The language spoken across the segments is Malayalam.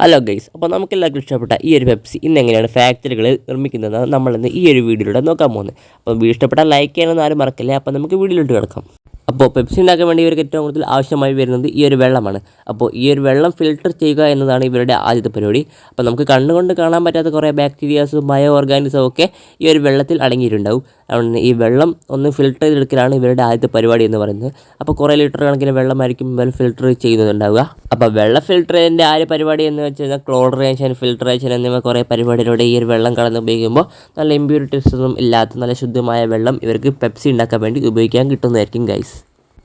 ഹലോ ഗൈസ് അപ്പോൾ നമുക്ക് എല്ലാവർക്കും ഇഷ്ടപ്പെട്ട ഈ ഒരു പെപ്സി ഇന്ന് എങ്ങനെയാണ് ഫാക്ടറികളിൽ നിർമ്മിക്കുന്നത് നമ്മളിന്ന് ഈ ഒരു വീഡിയോയിലൂടെ നോക്കാൻ പോകുന്നത്. അപ്പോൾ വീഡിയോ ഇഷ്ടപ്പെട്ടാൽ ലൈക്ക് ചെയ്യാനൊന്നും ആരും മറക്കില്ല. അപ്പോൾ നമുക്ക് വീഡിയോയിലോട്ട് കിടക്കാം. അപ്പോൾ പെപ്സി ഉണ്ടാക്കാൻ വേണ്ടി ഇവർക്ക് ഏറ്റവും കൂടുതൽ ആവശ്യമായി വരുന്നത് ഈ ഒരു വെള്ളമാണ്. അപ്പോൾ ഈ ഒരു വെള്ളം ഫിൽട്ടർ ചെയ്യുക എന്നതാണ് ഇവരുടെ ആദ്യത്തെ പരിപാടി. അപ്പോൾ നമുക്ക് കണ്ണുകൊണ്ട് കാണാൻ പറ്റാത്ത കുറേ ബാക്ടീരിയാസും ബയോ ഓർഗാനിസം ഒക്കെ ഈ ഒരു വെള്ളത്തിൽ അടങ്ങിയിട്ടുണ്ടാവും. അതുകൊണ്ട് ഈ വെള്ളം ഒന്ന് ഫിൽട്ടർ ചെയ്തെടുക്കലാണ് ഇവരുടെ ആദ്യത്തെ പരിപാടി എന്ന് പറയുന്നത്. അപ്പോൾ കുറേ ലിറ്റർ കണക്കിന് വെള്ളമായിരിക്കും ഇവർ ഫിൽട്ടർ ചെയ്യുന്നുണ്ടാവുക അപ്പോൾ വെള്ള ആര് ആ ഒരു പരിപാടി എന്ന് വെച്ച് കഴിഞ്ഞാൽ ക്ലോറേഷൻ ഫിൽട്രേഷൻ എന്നിവ കുറേ പരിപാടിയിലൂടെ ഈ ഒരു വെള്ളം കടന്ന് ഉപയോഗിക്കുമ്പോൾ നല്ല ഇമ്പ്യൂരിറ്റീസ് ഒന്നും ഇല്ലാത്ത നല്ല ശുദ്ധമായ വെള്ളം ഇവർക്ക് പെപ്സി ഉണ്ടാക്കാൻ വേണ്ടി ഉപയോഗിക്കാൻ കിട്ടുന്നതായിരിക്കും ഗൈസ്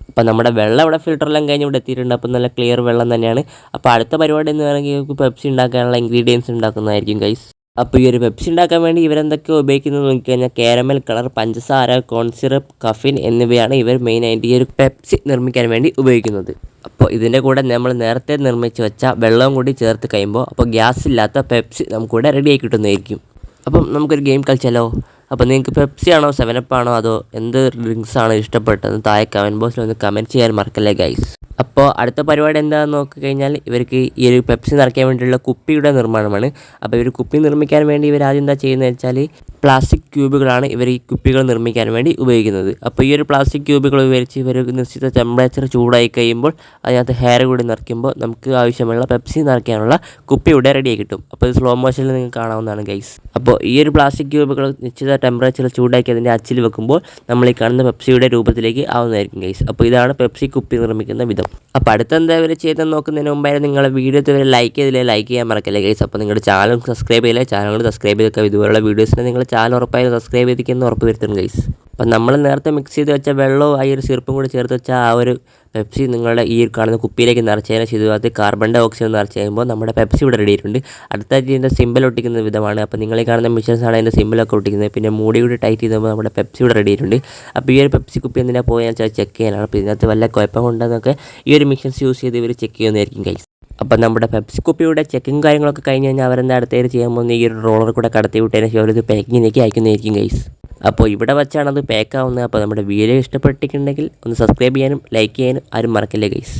അപ്പോൾ നമ്മുടെ വെള്ളം ഇവിടെ ഫിൽറ്ററെല്ലാം കഴിഞ്ഞ് ഇവിടെ എത്തിയിട്ടുണ്ട്. അപ്പോൾ നല്ല ക്ലിയർ വെള്ളം തന്നെയാണ്. അപ്പോൾ അടുത്ത പരിപാടി എന്ന് പറയുന്നത് പെപ്സി ഉണ്ടാക്കാനുള്ള ഇൻഗ്രീഡിയൻസ് ഉണ്ടാക്കുന്നതായിരിക്കും ഗൈസ് അപ്പോൾ ഈ ഒരു പെപ്സി ഉണ്ടാക്കാൻ വേണ്ടി ഇവരെന്തൊക്കെയോ ഉപയോഗിക്കുന്നത് നോക്കിക്കഴിഞ്ഞാൽ കാരമൽ കളർ പഞ്ചസാര കോൺ സിറപ്പ് കഫിൻ എന്നിവയാണ് ഇവർ മെയിനായിട്ട് ഈ ഒരു പെപ്സി നിർമ്മിക്കാൻ വേണ്ടി ഉപയോഗിക്കുന്നത്. അപ്പോൾ ഇതിന്റെ കൂടെ നമ്മൾ നേരത്തെ നിർമ്മിച്ച് വെച്ച വെള്ളവും കൂടി ചേർത്ത് കഴിയുമ്പോൾ അപ്പോൾ ഗ്യാസ് ഇല്ലാത്ത പെപ്സി നമുക്കിവിടെ റെഡിയായി കിട്ടുന്നതായിരിക്കും. അപ്പം നമുക്കൊരു ഗെയിം കളിച്ചാലോ? അപ്പോൾ നിങ്ങൾക്ക് പെപ്സി ആണോ സെവനപ്പ് ആണോ അതോ എന്ത് ഡ്രിങ്ക്സ് ആണോ ഇഷ്ടപ്പെട്ടത്? താഴെ കമന്റ് ബോക്സിൽ ഒന്ന് കമന്റ് ചെയ്യാൻ മറക്കല്ലേ ഗൈസ് അപ്പോൾ അടുത്ത പരിപാടി എന്താണെന്ന് നോക്കിക്കഴിഞ്ഞാൽ ഇവർക്ക് ഈ ഒരു പെപ്സി നിറയ്ക്കാൻ വേണ്ടിയുള്ള കുപ്പിയുടെ നിർമ്മാണമാണ്. അപ്പോൾ ഇവർ കുപ്പി നിർമ്മിക്കാൻ വേണ്ടി ഇവർ ആദ്യം എന്താ ചെയ്യുന്നത് വെച്ചാൽ പ്ലാസ്റ്റിക് ക്യൂബുകളാണ് ഇവർ ഈ കുപ്പികൾ നിർമ്മിക്കാൻ വേണ്ടി ഉപയോഗിക്കുന്നത്. അപ്പോൾ ഈ ഒരു പ്ലാസ്റ്റിക് ക്യൂബുകൾ ഉപയോഗിച്ച് ഇവർ നിശ്ചിത ടെമ്പറേച്ചർ ചൂടായി കഴിയുമ്പോൾ അതിനകത്ത് ഹെയർ കൂടി നിറയ്ക്കുമ്പോൾ നമുക്ക് ആവശ്യമുള്ള പെപ്സി നിറയ്ക്കാനുള്ള കുപ്പി ഇവിടെ റെഡിയായി കിട്ടും. അപ്പോൾ ഇത് സ്ലോ മോഷനിൽ നിങ്ങൾ കാണാവുന്നതാണ് ഗൈസ് അപ്പോൾ ഈ ഒരു പ്ലാസ്റ്റിക് ക്യൂബുകൾ നിശ്ചിത ടെമ്പറേച്ചർ ചൂടാക്കി അതിന്റെ അച്ചിൽ വെക്കുമ്പോൾ നമ്മൾ ഈ കാണുന്ന പെപ്സിയുടെ രൂപത്തിലേക്ക് ആവുന്നതായിരിക്കും ഗൈസ് അപ്പോൾ ഇതാണ് പെപ്സി കുപ്പി നിർമ്മിക്കുന്ന വിധം. അപ്പോൾ അടുത്ത എന്താ ഇവർ ചെയ്തെന്ന് നോക്കുന്നതിന് മുമ്പായി നിങ്ങളുടെ വീഡിയോ ഇതുവരെ ലൈക്ക് ചെയ്തില്ലേ? ലൈക്ക് ചെയ്യാൻ മറക്കല്ലേ ഗൈസ് അപ്പോൾ നിങ്ങളുടെ ചാനൽ സബ്സ്ക്രൈബ് ചെയ്യില്ലേ? ചാനൽ സബ്സ്ക്രൈബ് ചെയ്തൊക്കെ ഇതുപോലുള്ള വീഡിയോസിനെ നിങ്ങൾ ചാനൽ ഉറപ്പായി സബ്സ്ക്രൈബ് ചെയ്തിരിക്കുന്ന ഉറപ്പ് വരുത്തണം ഗൈസ് അപ്പം നമ്മൾ നേരത്തെ മിക്സ് ചെയ്ത് വെച്ച വെള്ളവും ആ ഒരു സിറപ്പും കൂടി ചേർത്ത് വെച്ച ആ ഒരു പെപ്സി നിങ്ങളുടെ ഈ കാണുന്ന കുപ്പിയിലേക്ക് നിറച്ചതിന് ചെയ്തത് കാർബൺ ഡൈ ഓക്സൈഡ് നിറച്ച് കഴിയുമ്പോൾ നമ്മുടെ പെപ്സി ഇവിടെ റെഡി ആയിട്ടുണ്ട്. അടുത്ത ഇതിന്റെ സിമ്പിൾ ഒട്ടിക്കുന്ന വിധമാണ്. അപ്പോൾ നിങ്ങൾ ഈ കാണുന്ന മിഷൻസ് ആണ് അതിന്റെ സിമ്പിളൊക്കെ ഒട്ടിക്കുന്നത്. പിന്നെ മൂടി കൂടി ടൈറ്റ് ചെയ്തപ്പോൾ നമ്മുടെ പെപ്സി ഇവിടെ റെഡി ആയിട്ടുണ്ട്. അപ്പോൾ ഈ ഒരു പെപ്സി കുപ്പി എന്തിനാ പോയാൽ ചെക്ക് ചെയ്യാനാണ്. അപ്പോൾ ഇതിനകത്ത് വല്ല കുഴപ്പമുണ്ടെന്നൊക്കെ ഈ ഒരു മിഷൻസ് യൂസ് ചെയ്ത് ഇവർ ചെക്ക് ചെയ്യുന്നതായിരിക്കും കൈസ് അപ്പം നമ്മുടെ പെപ്സി കുപ്പിയുടെ ചെക്കിങ് കാര്യങ്ങളൊക്കെ കഴിഞ്ഞ് കഴിഞ്ഞാൽ അവരെന്താ അടുത്തേക്ക് ചെയ്യാൻ പോകുന്ന ഈ ഒരു റോളർ കൂടെ കടത്തി വിട്ടതിന് ശേഷം അവരത് പാക്കിങ്ങിലേക്ക് അയക്കുന്നതായിരിക്കും ഗൈസ് അപ്പോൾ ഇവിടെ വെച്ചാണ് അത് പാക്ക് ആവുന്നത്. അപ്പോൾ നമ്മുടെ വീഡിയോ ഇഷ്ടപ്പെട്ടിട്ടുണ്ടെങ്കിൽ ഒന്ന് സബ്സ്ക്രൈബ് ചെയ്യാനും ലൈക്ക് ചെയ്യാനും ആരും മറക്കില്ല ഗൈസ്